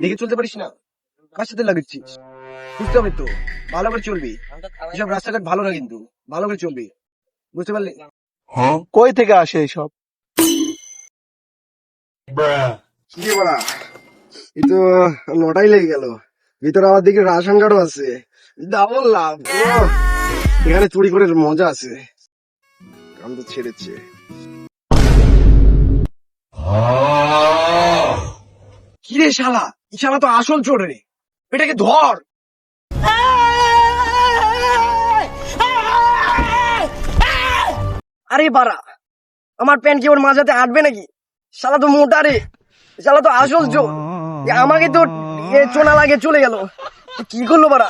দেখে চলতে পারিস না। কার সাথে লাগাচ্ছিস বুঝতে হবে তো? ভালো করে চলবি। এসব রাস্তাঘাট ভালো না কিন্তু। ভালো করে চলবি। বুঝতে পারলি? কই থেকে আসে এইসব কি বলা এই তো নটাই লেগে গেল। ভিতরে আমার দিকে রাশন কার্ডও আছে। ডাবল লাভ। এখানে চুরি করে মজা আছে। কাম তো ছেড়েছে। কিরে শালা, এই শালা তো আসল চোর রে। এটাকে ধর। আরে বাড়া, আমার প্যান্ট কি ওর মাঝাতে আটবে নাকি? শালা তো মোটা রে, শালা তো আসল চোর। আমাকে তো চোনা লাগে চলে গেল। কি করল বাড়া?